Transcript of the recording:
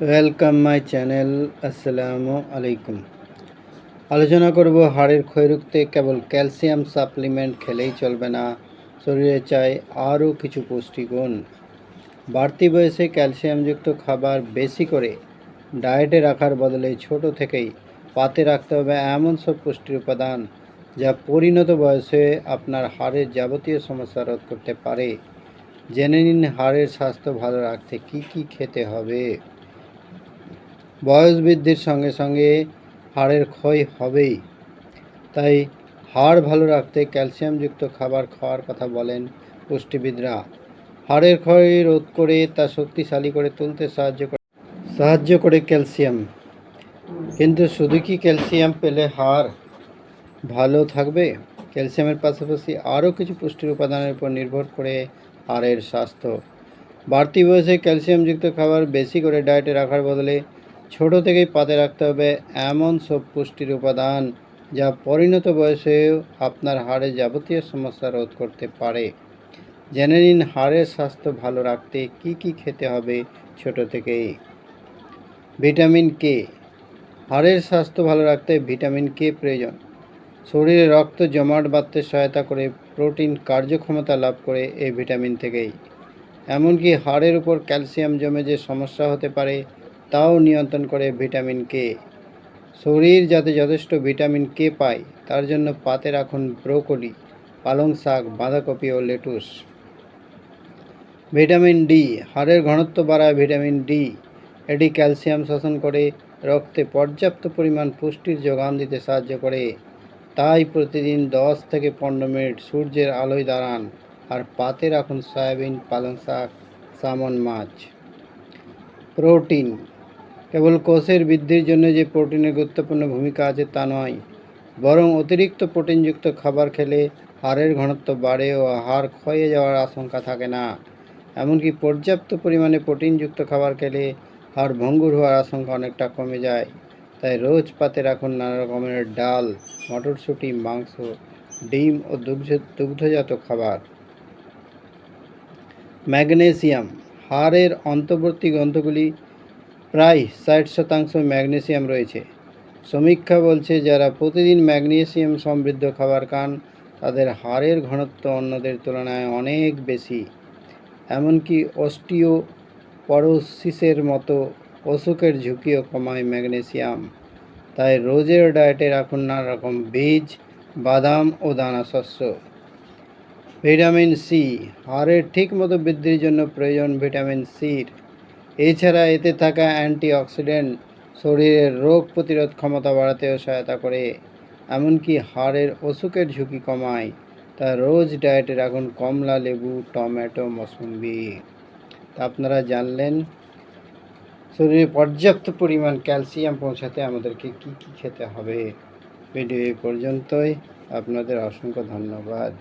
Welcome my channel আসসালামু আলাইকুম আলোচনা করব হাড়ের ক্ষয় কেবল ক্যালসিয়াম সাপ্লিমেন্ট খেলেই চলবে না, শরীরে চাই আরও কিছু পুষ্টিগুণ। বাড়তি বয়সে ক্যালসিয়ামযুক্ত খাবার বেশি করে ডায়েটে রাখার বদলে ছোট থেকেই পাতে রাখতে হবে এমন সব পুষ্টির উপাদান যা পরিণত বয়সে আপনার হাড়ের যাবতীয় সমস্যা রোধ করতে পারে। জেনে নিন হাড়ের স্বাস্থ্য ভালো রাখতে কি কি খেতে হবে। বয়স বৃদ্ধির সঙ্গে সঙ্গে হাড়ের ক্ষয় হবেই। তাই হাড় ভালো রাখতে ক্যালসিয়ামযুক্ত খাবার খাওয়ার কথা বলেন পুষ্টিবিদরা। হাড়ের ক্ষয় রোধ করে তা শক্তিশালী করে তুলতে সাহায্য করে সাহায্য করে ক্যালসিয়াম। কিন্তু শুধু কি ক্যালসিয়াম পেলে হাড় ভালো থাকবে? ক্যালসিয়ামের পাশাপাশি আরও কিছু পুষ্টির উপাদানের উপর নির্ভর করে হাড়ের স্বাস্থ্য। বাড়তি বয়সে ক্যালসিয়ামযুক্ত খাবার বেশি করে ডায়েটে রাখার বদলে ছোট থেকেই পাতে রাখতে হবে এমন সব পুষ্টির উপাদান যা পরিণত বয়সেও আপনার হাড়ের যাবতীয় সমস্যা রোধ করতে পারে। জেনে নিন হাড়ের স্বাস্থ্য ভালো রাখতে কি কি খেতে হবে ছোট থেকেই। ভিটামিন কে হাড়ের স্বাস্থ্য ভালো রাখতে ভিটামিন কে প্রয়োজন। শরীরে রক্ত জমাট বাঁধতে সহায়তা করে প্রোটিন কার্যক্ষমতা লাভ করে এই ভিটামিন থেকেই। এমনকি হাড়ের উপর ক্যালসিয়াম জমে যে সমস্যা হতে পারে তাও নিয়ন্ত্রণ করে ভিটামিন কে। শরীর যাতে যথেষ্ট ভিটামিন কে পায়, তার জন্য পাতে রাখুন ব্রোকলি, পালং শাক, বাঁধাকপি ও লেটুস। ভিটামিন ডি, হাড়ের ঘনত্ব বাড়ায় ভিটামিন ডি। এটি ক্যালসিয়াম শোষণ করে রক্তে পর্যাপ্ত পরিমাণ পুষ্টির যোগান দিতে সাহায্য করে। তাই প্রতিদিন দশ থেকে পনেরো মিনিট সূর্যের আলোয় দাঁড়ান আর পাতে রাখুন সয়াবিন, পালং শাক সামন মাছ। প্রোটিন কেবল কোষের বৃদ্ধির জন্য যে প্রোটিনের গুরুত্বপূর্ণ ভূমিকা আছে তা নয়, বরং অতিরিক্ত প্রোটিনযুক্ত খাবার খেলে হাড়ের ঘনত্ব বাড়ে ও হাড় ক্ষয়ে যাওয়ার আশঙ্কা থাকে না। এমনকি পর্যাপ্ত পরিমাণে প্রোটিনযুক্ত খাবার খেলে হাড় ভঙ্গুর হওয়ার আশঙ্কা অনেকটা কমে যায়। তাই রোজ পাতে রাখুন নানা রকমের ডাল, মটরশুঁটি, মাংস, ডিম ও দুগ্ধ, দুগ্ধজাত খাবার। ম্যাগনেসিয়াম, হাড়ের অন্তর্বর্তী গ্রন্থগুলি প্রায় ষাট শতাংশ ম্যাগনেসিয়াম রয়েছে। সমীক্ষা বলছে, যারা প্রতিদিন ম্যাগনেসিয়াম সমৃদ্ধ খাবার খান, তাদের হাড়ের ঘনত্ব অন্যদের তুলনায় অনেক বেশি। এমনকি অস্টিও পরোসিসের মতো অসুখের ঝুঁকিও কমায় ম্যাগনেসিয়াম। তাই রোজের ডায়েটে রাখুন নানা রকম বীজ, বাদাম ও দানা শস্য ভিটামিন সি, হাড়ের ঠিকমতো বৃদ্ধির জন্য প্রয়োজন ভিটামিন সির। এছাড়া এতে থাকা অ্যান্টিঅক্সিডেন্ট শরীরের রোগ প্রতিরোধ ক্ষমতা বাড়াতেও সহায়তা করে, এমনকি হাড়ের অসুখের ঝুঁকি কমায়। তা রোজ ডায়েটে রাখুন কমলা, লেবু, টমেটো, মৌসুম্বি। তা আপনারা জানলেন, শরীরে পর্যাপ্ত পরিমাণ ক্যালসিয়াম পৌঁছাতে আমাদেরকে কি কি খেতে হবে। ভিডিও এই পর্যন্তই। আপনাদের অসংখ্য ধন্যবাদ।